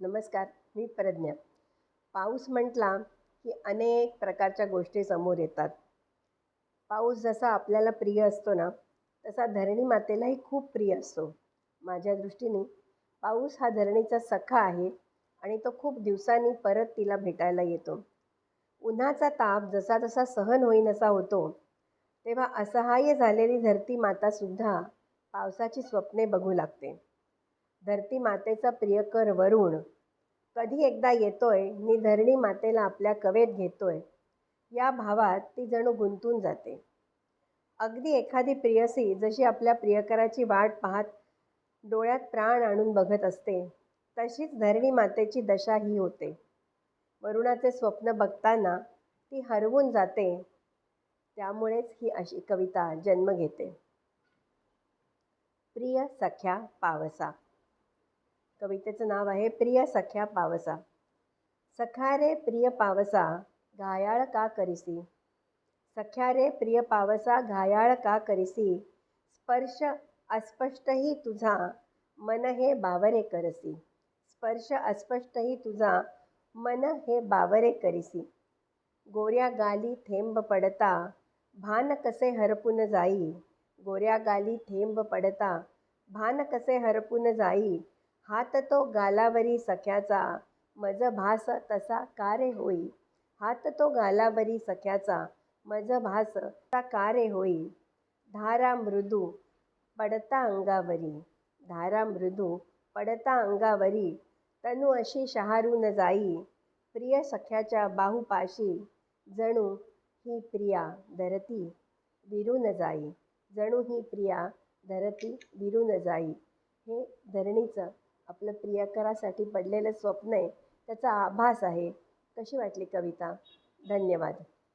नमस्कार मी प्रज्ञा. पाऊस म्हटला की अनेक प्रकारच्या गोष्टी समोर येतात. पाऊस जसा आपल्याला प्रिय असतो ना तसा धरणी मातेलाही खूप प्रिय असतो. माझ्या दृष्टीने पाऊस हा धरणीचा सखा आहे आणि तो खूप दिवसांनी परत तिला भेटायला येतो. उन्हाचा ताप जसा जसा सहन होईन असा होतो तेव्हा असहाय्य झालेली धरती मातासुद्धा पावसाची स्वप्ने बघू लागते. धरती मातेचा प्रियकर वरुण. कधी एकदा येतोय नि धरणी मातेला आपल्या कवेत घेतोय. या भावात ती जणू गुंतून जाते. अगदी एखादी प्रियसी जशी आपल्या प्रियकराची वाट पाहत डोळ्यात प्राण आणून बघत असते तशीच धरणी मातेची दशा ही होते. वरुणाचे स्वप्न बघताना ती हरवून जाते त्यामुळेच ही अशी कविता जन्म घेते. प्रिय सख्या पावसा. कवितेचं नाव आहे प्रिय सख्या पावसा. सखा रे प्रिय पावसा घायाळ का करिसी? सख्या रे प्रिय पावसा घायाळ का करिसी? स्पर्श अस्पष्टही तुझा मन हे बावरे करसी. स्पर्श अस्पष्टही तुझा मन हे बावरे करिसी. गोऱ्या गाली थेंब पडता भान कसे हरपून जाई? गोऱ्या गाली थेंब पडता भान कसे हरपून जाई? हात तो गालावरी सख्याचा मज भास तसा का रे होई? हात तो गालावरी सख्याचा मज भास तसा का रे होई? धारा मृदू पडता अंगावरी धारा मृदू पडता अंगावरी तनु अशी शहारून जाई प्रिय सख्याच्या बाहुपाशी जणू ही प्रिया धरती विरून जाई जणू ही प्रिया धरती विरून जाई हे धरणीचं आपलं प्रियकरासाठी पडलेलं स्वप्न आहे त्याचा आभास आहे. कशी वाटली कविता? धन्यवाद.